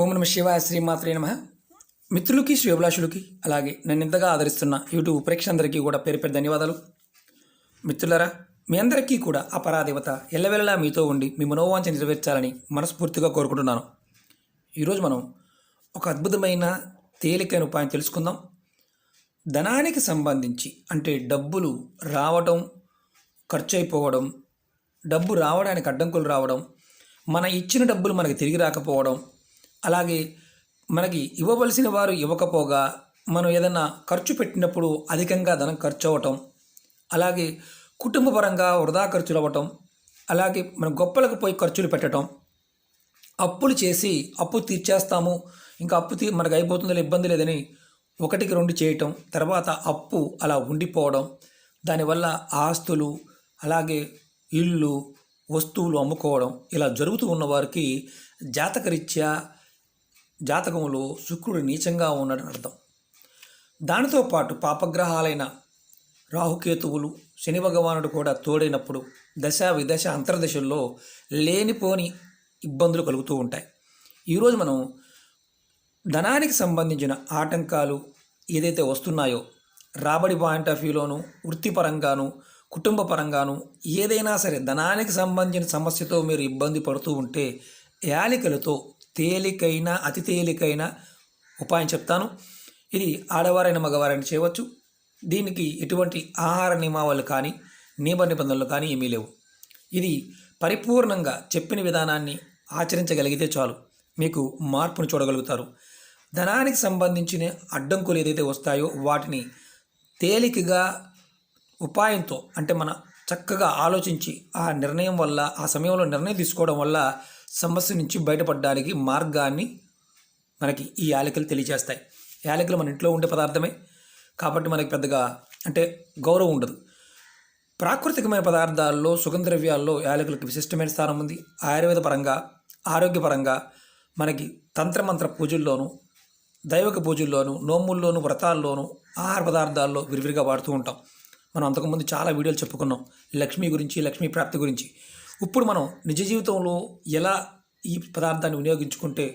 ఓం నమ శివాయ శ్రీమాత్రే నమ. మిత్రులకి శ్రీభిలాషులకి అలాగే నన్ను ఇంతగా ఆదరిస్తున్న యూట్యూబ్ ప్రేక్షకులందరికీ కూడా పేరు పేరు ధన్యవాదాలు. మిత్రులరా మీ అందరికీ కూడా ఆ పరాదేవత ఎల్లవెల్లలా మీతో ఉండి మీ మనోవాంఛ నెరవేర్చాలని మనస్ఫూర్తిగా కోరుకుంటున్నాను. ఈరోజు మనం ఒక అద్భుతమైన తేలికైన ఉపాయం తెలుసుకుందాం. ధనానికి సంబంధించి అంటే డబ్బులు రావడం ఖర్చు అయిపోవడం డబ్బు రావడానికి అడ్డంకులు రావడం మన ఇచ్చిన డబ్బులు మనకి తిరిగి రాకపోవడం అలాగే మనకి ఇవ్వవలసిన వారు ఇవ్వకపోగా మనం ఏదైనా ఖర్చు పెట్టినప్పుడు అధికంగా ధనం ఖర్చు అవ్వటం అలాగే కుటుంబపరంగా వృధా ఖర్చులు అవ్వటం అలాగే మనం గొప్పలకు పోయి ఖర్చులు పెట్టడం అప్పులు చేసి అప్పు తీర్చేస్తాము ఇంకా అప్పు తీ మనకు అయిపోతుందో ఇబ్బంది లేదని ఒకటికి రెండు చేయటం తర్వాత అప్పు అలా ఉండిపోవడం దానివల్ల ఆస్తులు అలాగే ఇళ్ళు వస్తువులు అమ్ముకోవడం ఇలా జరుగుతూ ఉన్నవారికి జాతకరీత్యా జాతకంలో శుక్రుడు నీచంగా ఉన్నాడని అర్థం. దానితో పాటు పాపగ్రహాలైన రాహుకేతువులు శని భగవానుడు కూడా తోడైనప్పుడు దశ విదశ అంతర్దశల్లో లేనిపోని ఇబ్బందులు కలుగుతూ ఉంటాయి. ఈరోజు మనం ధనానికి సంబంధించిన ఆటంకాలు ఏదైతే వస్తున్నాయో రాబడి పాయింట్ ఆఫ్ వ్యూలోను వృత్తిపరంగాను కుటుంబ పరంగాను ఏదైనా సరే ధనానికి సంబంధించిన సమస్యతో మీరు ఇబ్బంది పడుతూ ఉంటే యాలికలతో తేలికైన అతి తేలికైన ఉపాయం చెప్తాను. ఇది ఆడవారైన మగవారైన చేయవచ్చు. దీనికి ఎటువంటి ఆహార నియమావళి కానీ నియమ నిబంధనలు కానీ ఏమీ లేవు. ఇది పరిపూర్ణంగా చెప్పిన విధానాన్ని ఆచరించగలిగితే చాలు. మీకు మార్పును చూడగలుగుతారు. ధనానికి సంబంధించిన అడ్డంకులు ఏదైతే వస్తాయో వాటిని తేలికగా ఉపాయంతో అంటే మన చక్కగా ఆలోచించి ఆ నిర్ణయం వల్ల ఆ సమయంలో నిర్ణయం తీసుకోవడం వల్ల సమస్య నుంచి బయటపడడానికి మార్గాన్ని మనకి ఈ యాలకులు తెలియజేస్తాయి యాలకులు మన ఇంట్లో ఉండే పదార్థమే. కాబట్టి మనకి పెద్దగా అంటే గౌరవం ఉండదు. ప్రాకృతికమైన పదార్థాల్లో సుగంధ ద్రవ్యాల్లో యాలకులకు విశిష్టమైన స్థానం ఉంది. ఆయుర్వేద పరంగా ఆరోగ్యపరంగా మనకి తంత్రమంత్ర పూజల్లోనూ దైవక పూజల్లోనూ నోముల్లోనూ వ్రతాల్లోనూ ఆహార పదార్థాల్లో విరివిరిగా వాడుతూ ఉంటాం. మనం అంతకుముందు చాలా వీడియోలు చెప్పుకున్నాం. లక్ష్మి గురించి లక్ష్మీ ప్రాప్తి గురించి. ఇప్పుడు మనం నిజ జీవితంలో ఎలా ఈ పదార్థాన్ని వినియోగించుకుంటే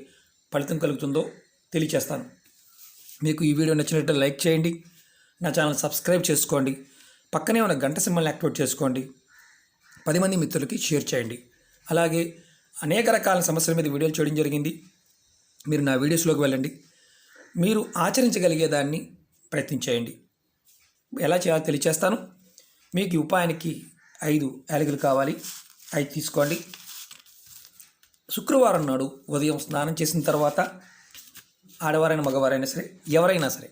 ఫలితం కలుగుతుందో తెలియచేస్తాను. మీకు ఈ వీడియో నచ్చినట్టు లైక్ చేయండి నా ఛానల్ సబ్స్క్రైబ్ చేసుకోండి పక్కనే ఉన్న గంట సింబల్ని యాక్టివేట్ చేసుకోండి పది మంది మిత్రులకి షేర్ చేయండి. అలాగే అనేక రకాల సమస్యల మీద వీడియోలు చేయడం జరిగింది. మీరు నా వీడియోస్లోకి వెళ్ళండి. మీరు ఆచరించగలిగేదాన్ని ప్రయత్నించేయండి ఎలా చేయాలో తెలియచేస్తాను. మీకు ఈ ఉపాయానికి ఐదు యాలకులు కావాలి. అవి తీసుకోండి. శుక్రవారం నాడు ఉదయం స్నానం చేసిన తర్వాత ఆడవారైనా మగవారైనా సరే ఎవరైనా సరే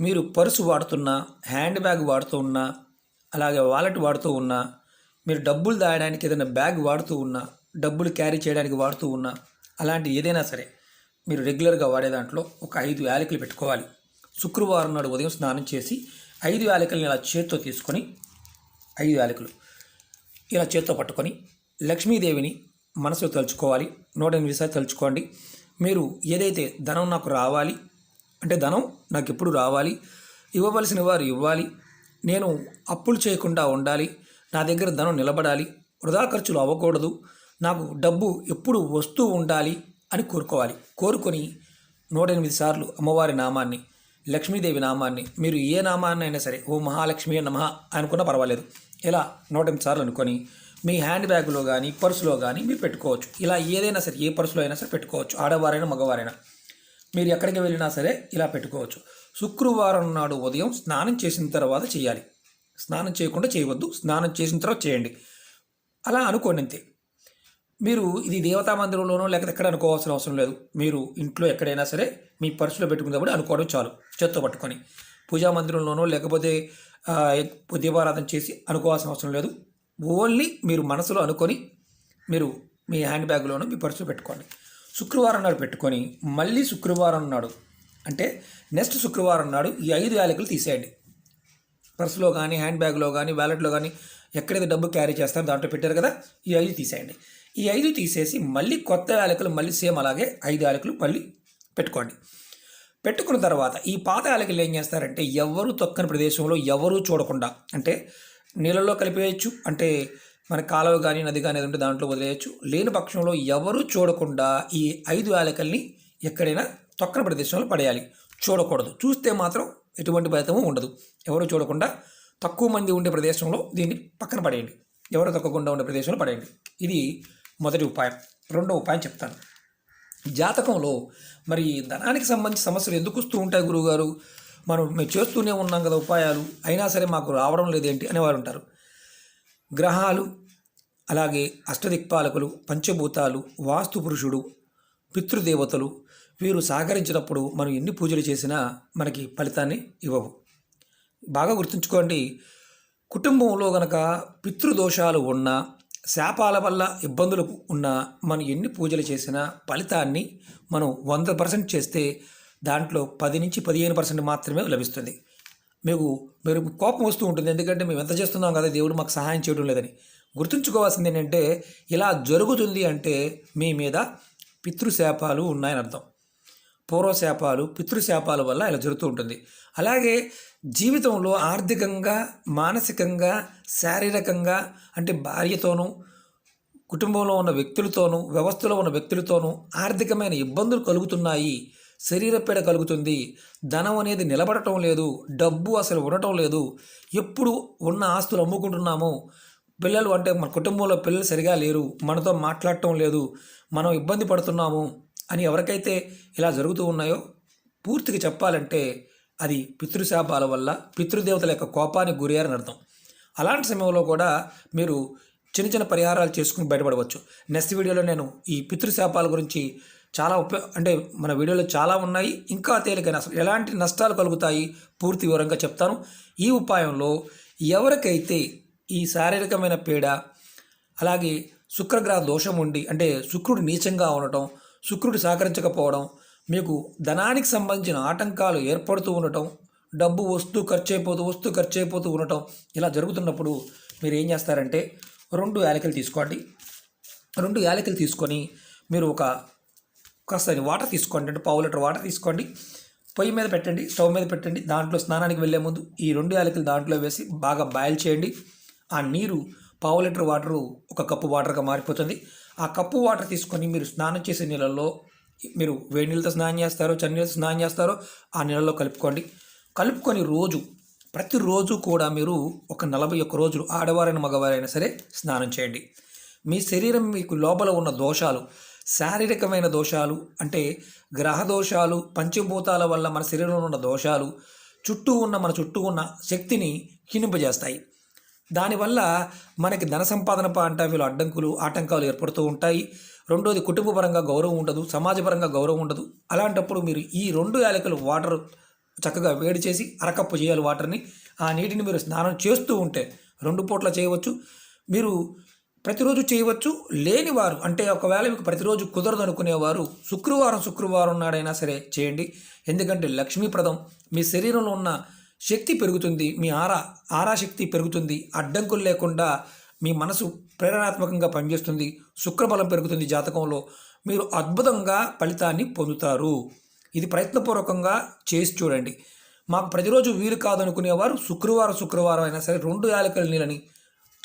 మీరు పర్సు వాడుతున్నా హ్యాండ్ బ్యాగ్ వాడుతూ ఉన్నా అలాగే వాలెట్ వాడుతూ ఉన్నా మీరు డబ్బులు దాయడానికి ఏదైనా బ్యాగ్ వాడుతూ ఉన్నా డబ్బులు క్యారీ చేయడానికి వాడుతూ ఉన్నా అలాంటి ఏదైనా సరే మీరు రెగ్యులర్గా వాడే దాంట్లో ఒక ఐదు యాలకులు పెట్టుకోవాలి. శుక్రవారం నాడు ఉదయం స్నానం చేసి ఐదు యాలకులను ఇలా చేత్తో తీసుకొని ఐదు యాలకులు ఇలా చేత్తో పట్టుకొని లక్ష్మీదేవిని మనసులో తలుచుకోవాలి. నూట ఎనిమిది సార్లు తలుచుకోండి. మీరు ఏదైతే ధనం నాకు రావాలి అంటే ధనం నాకు ఎప్పుడు రావాలి ఇవ్వవలసిన వారు ఇవ్వాలి నేను అప్పులు చేయకుండా ఉండాలి నా దగ్గర ధనం నిలబడాలి వృధా ఖర్చులు అవ్వకూడదు నాకు డబ్బు ఎప్పుడు వస్తూ ఉండాలి అని కోరుకోవాలి. కోరుకొని నూట ఎనిమిది సార్లు అమ్మవారి నామాన్ని లక్ష్మీదేవి నామాన్ని మీరు ఏ నామాన్ని అయినా సరే ఓ మహాలక్ష్మి నమః అనుకున్నా పర్వాలేదు. ఇలా నూట ఎనిమిది సార్లు అనుకొని మీ హ్యాండ్ బ్యాగ్లో కానీ పర్సులో కానీ మీరు పెట్టుకోవచ్చు. ఇలా ఏదైనా సరే ఏ పర్సులో అయినా సరే పెట్టుకోవచ్చు. ఆడవారైనా మగవారైనా. మీరు ఎక్కడికి వెళ్ళినా సరే ఇలా పెట్టుకోవచ్చు. శుక్రవారం నాడు ఉదయం స్నానం చేసిన తర్వాత చేయాలి. స్నానం చేయకుండా చేయవద్దు. స్నానం చేసిన తర్వాత చేయండి. అలా అనుకోండి అంతే మీరు ఇది దేవతా మందిరంలోనో లేకపోతే ఎక్కడ అనుకోవాల్సిన అవసరం లేదు. మీరు ఇంట్లో ఎక్కడైనా సరే మీ పర్సులో పెట్టుకున్నప్పుడు అనుకోవడం చాలు చేత్తో పట్టుకొని. పూజా మందిరంలోనో లేకపోతే దీపారాధన చేసి అనుకోవాల్సిన అవసరం లేదు. ఓన్లీ మీరు మనసులో అనుకొని మీరు మీ హ్యాండ్ బ్యాగ్లోనూ మీ పర్సులో పెట్టుకోండి. శుక్రవారం నాడు పెట్టుకొని మళ్ళీ శుక్రవారం నాడు అంటే నెక్స్ట్ శుక్రవారం నాడు ఈ ఐదు యాలకులు తీసేయండి. పర్సులో కానీ హ్యాండ్ బ్యాగ్లో కానీ వ్యాలెట్లో కానీ ఎక్కడైతే డబ్బు క్యారీ చేస్తారో దాంట్లో పెట్టారు కదా ఈ ఐదు తీసేయండి. ఈ ఐదు తీసేసి మళ్ళీ కొత్త యాలకులు మళ్ళీ సేమ్ అలాగే ఐదు యాలకులు మళ్ళీ పెట్టుకోండి. పెట్టుకున్న తర్వాత ఈ పాత యాలకులు ఏం చేస్తారంటే ఎవరు తొక్కని ప్రదేశంలో ఎవరూ చూడకుండా అంటే నీళ్ళలో కలిపేయచ్చు అంటే మన కాలువ కానీ నది కానీ ఏదంటే దాంట్లో వదిలేయచ్చు. లేని పక్షంలో ఎవరూ చూడకుండా ఈ ఐదు యాలకల్ని ఎక్కడైనా తొక్కన ప్రదేశంలో పడేయాలి. చూడకూడదు. చూస్తే మాత్రం ఎటువంటి ఫలితము ఉండదు. ఎవరు చూడకుండా తక్కువ మంది ఉండే ప్రదేశంలో దీన్ని పక్కన పడేయండి. ఎవరు తొక్కకుండా ఉండే ప్రదేశంలో పడేయండి. ఇది మొదటి ఉపాయం రెండో ఉపాయం చెప్తాను. జాతకంలో మరి ధనానికి సంబంధించి సమస్యలు ఎందుకు వస్తూ ఉంటాయి గురువుగారు? మనం మేము చేస్తూనే ఉన్నాం కదా ఉపాయాలు అయినా సరే మాకు రావడం లేదేంటి అనేవారు ఉంటారు. గ్రహాలు అలాగే అష్టదిక్పాలకులు పంచభూతాలు వాస్తు పురుషుడు పితృదేవతలు వీరు సహకరించినప్పుడు మనం ఎన్ని పూజలు చేసినా మనకి ఫలితాన్ని ఇవ్వవు. బాగా గుర్తుంచుకోండి కుటుంబంలో గనక పితృదోషాలు ఉన్నా శాపాల వల్ల ఇబ్బందులు ఉన్నా మనం ఎన్ని పూజలు చేసినా ఫలితాన్ని మనం వంద పర్సెంట్ చేస్తే దాంట్లో పది నుంచి పదిహేను పర్సెంట్ మాత్రమే లభిస్తుంది. మీకు మీరు కోపం వస్తూ ఉంటుంది. ఎందుకంటే మేము ఎంత చేస్తున్నాం కదా దేవుడు మాకు సహాయం చేయడం లేదని. గుర్తుంచుకోవాల్సింది ఏంటంటే ఇలా జరుగుతుంది అంటే మీ మీద పితృశాపాలు ఉన్నాయని అర్థం. పూర్వశాపాలు పితృశాపాల వల్ల ఇలా జరుగుతూ ఉంటుంది. అలాగే జీవితంలో ఆర్థికంగా మానసికంగా శారీరకంగా అంటే భార్యతోనూ కుటుంబంలో ఉన్న వ్యక్తులతోనూ వ్యవస్థలో ఉన్న వ్యక్తులతోనూ ఆర్థికమైన ఇబ్బందులు కలుగుతున్నాయి. శరీర పీడ కలుగుతుంది. ధనం అనేది నిలబడటం లేదు. డబ్బు అసలు ఉండటం లేదు. ఎప్పుడు ఉన్న ఆస్తులు అమ్ముకుంటున్నాము పిల్లలు అంటే మన కుటుంబంలో పిల్లలు సరిగా లేరు. మనతో మాట్లాడటం లేదు. మనం ఇబ్బంది పడుతున్నాము. అని ఎవరికైతే ఇలా జరుగుతూ ఉన్నాయో పూర్తిగా చెప్పాలంటే అది పితృశాపాల వల్ల పితృదేవతల యొక్క కోపానికి గురయ్యారని అర్థం. అలాంటి సమయంలో కూడా మీరు చిన్న చిన్న పరిహారాలు చేసుకుని బయటపడవచ్చు. నెక్స్ట్ వీడియోలో నేను ఈ పితృశాపాల గురించి చాలా ఉపయోగ అంటే మన వీడియోలో చాలా ఉన్నాయి. ఇంకా తేలికైన అసలు ఎలాంటి నష్టాలు కలుగుతాయి పూర్తి వివరంగా చెప్తాను. ఈ ఉపాయంలో ఎవరికైతే ఈ శారీరకమైన పీడ అలాగే శుక్రగ్రహ దోషం ఉండి అంటే శుక్రుడు నీచంగా ఉండటం శుక్రుడు సహకరించకపోవడం మీకు ధనానికి సంబంధించిన ఆటంకాలు ఏర్పడుతూ ఉండటం డబ్బు వస్తూ ఖర్చు అయిపోతూ వస్తూ ఖర్చు అయిపోతూ ఉండటం ఇలా జరుగుతున్నప్పుడు మీరు ఏం చేస్తారంటే రెండు యాలకులు తీసుకోండి. రెండు యాలకులు తీసుకొని మీరు ఒక కాస్త వాటర్ తీసుకోండి. అంటే పావు లీటర్ వాటర్ తీసుకోండి. పొయ్యి మీద పెట్టండి స్టవ్ మీద పెట్టండి. దాంట్లో స్నానానికి వెళ్ళే ముందు ఈ రెండు యాలకులు దాంట్లో వేసి బాగా బాయిల్ చేయండి. ఆ నీరు పావు లీటర్ వాటరు ఒక కప్పు వాటర్గా మారిపోతుంది. ఆ కప్పు వాటర్ తీసుకొని మీరు స్నానం చేసే నీళ్ళల్లో మీరు వేడి నీళ్ళతో స్నానం చేస్తారో చన్నీళ్ళతో స్నానం చేస్తారో ఆ నీళ్ళలో కలుపుకోండి. కలుపుకొని రోజు ప్రతిరోజు కూడా మీరు ఒక నలభై ఒక్క రోజులు ఆడవారైన మగవారైనా సరే స్నానం చేయండి. మీ శరీరం మీకు లోపల ఉన్న దోషాలు శారీరకమైన దోషాలు అంటే గ్రహ దోషాలు పంచభూతాల వల్ల మన శరీరంలో ఉన్న దోషాలు చుట్టూ ఉన్న మన చుట్టూ ఉన్న శక్తిని క్షీణింపజేస్తాయి దానివల్ల మనకి ధన సంపాదన పంట వీళ్ళు అడ్డంకులు ఆటంకాలు ఏర్పడుతూ ఉంటాయి. రెండోది కుటుంబపరంగా గౌరవం ఉండదు సమాజపరంగా గౌరవం ఉండదు. అలాంటప్పుడు మీరు ఈ రెండు యాలకులు వాటర్ చక్కగా వేడి చేసి అరకప్పు చేయాలి వాటర్ని. ఆ నీటిని మీరు స్నానం చేస్తూ ఉంటే రెండు పూట్ల చేయవచ్చు. మీరు ప్రతిరోజు చేయవచ్చు. లేనివారు అంటే ఒకవేళ మీకు ప్రతిరోజు కుదరదు అనుకునేవారు శుక్రవారం శుక్రవారం నాడైనా సరే చేయండి. ఎందుకంటే లక్ష్మీప్రదం మీ శరీరంలో ఉన్న శక్తి పెరుగుతుంది మీ ఆరా ఆరా శక్తి పెరుగుతుంది అడ్డంకులు లేకుండా మీ మనసు ప్రేరణాత్మకంగా పనిచేస్తుంది శుక్రబలం పెరుగుతుంది జాతకంలో. మీరు అద్భుతంగా ఫలితాన్ని పొందుతారు. ఇది ప్రయత్నపూర్వకంగా చేసి చూడండి. మాకు ప్రతిరోజు వీలు కాదనుకునేవారు శుక్రవారం శుక్రవారం అయినా సరే రెండు యాలకల నీళ్ళని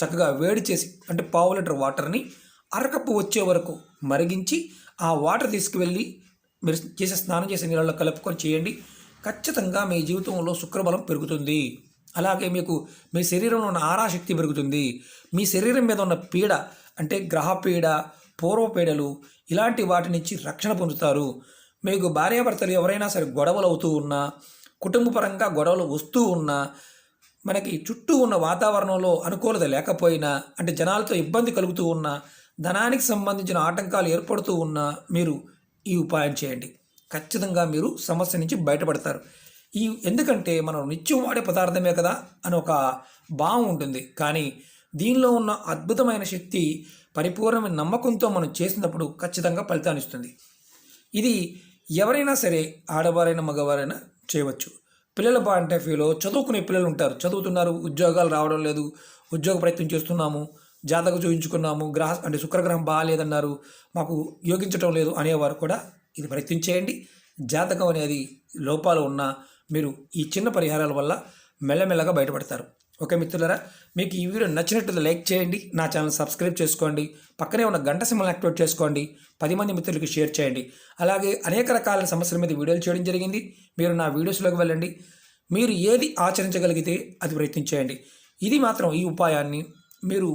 చక్కగా వేడి చేసి అంటే పావు లీటర్ వాటర్ని అరకప్పు వచ్చే వరకు మరిగించి ఆ వాటర్ తీసుకువెళ్ళి మీరు చేసే స్నానం చేసే నీళ్ళలో కలుపుకొని చేయండి. ఖచ్చితంగా మీ జీవితంలో శుక్రబలం పెరుగుతుంది. అలాగే మీకు మీ శరీరంలో ఉన్న ఆరాశక్తి పెరుగుతుంది. మీ శరీరం మీద ఉన్న పీడ అంటే గ్రహ పీడ పూర్వపీడలు ఇలాంటి వాటి నుంచి రక్షణ పొందుతారు. మీకు భార్యాభర్తలు ఎవరైనా సరే గొడవలు అవుతూ ఉన్నా కుటుంబపరంగా గొడవలు వస్తూ ఉన్నా మనకి చుట్టూ ఉన్న వాతావరణంలో అనుకూలత లేకపోయినా అంటే జనాలతో ఇబ్బంది కలుగుతూ ఉన్నా ధనానికి సంబంధించిన ఆటంకాలు ఏర్పడుతూ ఉన్నా మీరు ఈ ఉపాయం చేయండి. ఖచ్చితంగా మీరు సమస్య నుంచి బయటపడతారు. ఈ ఎందుకంటే మనం నిత్యం వాడే పదార్థమే కదా అని ఒక భావం ఉంటుంది. కానీ దీనిలో ఉన్న అద్భుతమైన శక్తి పరిపూర్ణమైన నమ్మకంతో మనం చేసినప్పుడు ఖచ్చితంగా ఫలితాన్ని ఇస్తుంది. ఇది ఎవరైనా సరే ఆడవారైనా మగవారైనా చేయవచ్చు. పిల్లల పాయింట్ ఆఫ్ వ్యూలో చదువుకునే పిల్లలు ఉంటారు. చదువుతున్నారు ఉద్యోగాలు రావడం లేదు ఉద్యోగ ప్రయత్నం చేస్తున్నాము జాతక చూపించుకున్నాము గ్రహ అంటే శుక్రగ్రహం బాగాలేదన్నారు మాకు యోగించటం లేదు అనేవారు కూడా ఇది ప్రయత్నం చేయండి. జాతకం అనేది లోపాలు ఉన్నా మీరు ఈ చిన్న పరిహారాల వల్ల మెల్లమెల్లగా బయటపడతారు. ఓకే మిత్రులరా మీకు ఈ వీడియో నచ్చినట్టు లైక్ చేయండి నా ఛానల్ సబ్స్క్రైబ్ చేసుకోండి పక్కనే ఉన్న గంట సింబల్ యాక్టివేట్ చేసుకోండి పది మంది మిత్రులకి షేర్ చేయండి. అలాగే అనేక రకాల సమస్యల మీద వీడియోలు చేయడం జరిగింది. మీరు నా వీడియోస్లోకి వెళ్ళండి. మీరు ఏది ఆచరించగలిగితే అది ప్రయత్నించేయండి ఇది మాత్రం ఈ ఉపాయాన్ని మీరు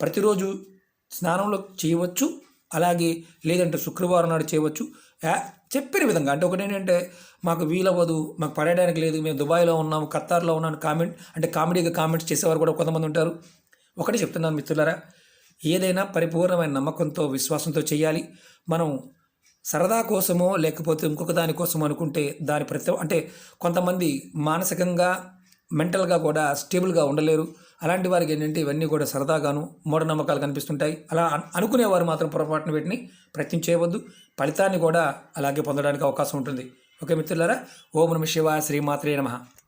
ప్రతిరోజు స్నానంలో చేయవచ్చు. అలాగే లేదంటే శుక్రవారం నాడు చేయవచ్చు. చెప్పిన విధంగా. అంటే ఒకటి ఏంటంటే మాకు వీలవ్వదు మాకు పడేయడానికి లేదు మేము దుబాయ్లో ఉన్నాము ఖత్తార్లో ఉన్నాను కామెంట్ అంటే కామెడీగా కామెంట్స్ చేసేవారు కూడా కొంతమంది ఉంటారు. ఒకటి చెప్తున్నాను మిత్రులారా ఏదైనా పరిపూర్ణమైన నమ్మకంతో విశ్వాసంతో చేయాలి. మనం సరదా కోసమో లేకపోతే ఇంకొక దాని అనుకుంటే దాని ప్రతి అంటే కొంతమంది మానసికంగా మెంటల్గా కూడా స్టేబుల్గా ఉండలేరు. అలాంటి వారికి ఏంటంటే ఇవన్నీ కూడా సరదాగాను మూఢనమ్మకాలు కనిపిస్తుంటాయి. అలా అనుకునేవారు మాత్రం పొరపాటున వీటిని ప్రయత్నం చేయవద్దు. ఫలితాన్ని కూడా అలాగే పొందడానికి అవకాశం ఉంటుంది. ఓకే మిత్రులారా ఓం నమ శివ శ్రీమాత్రే నమః.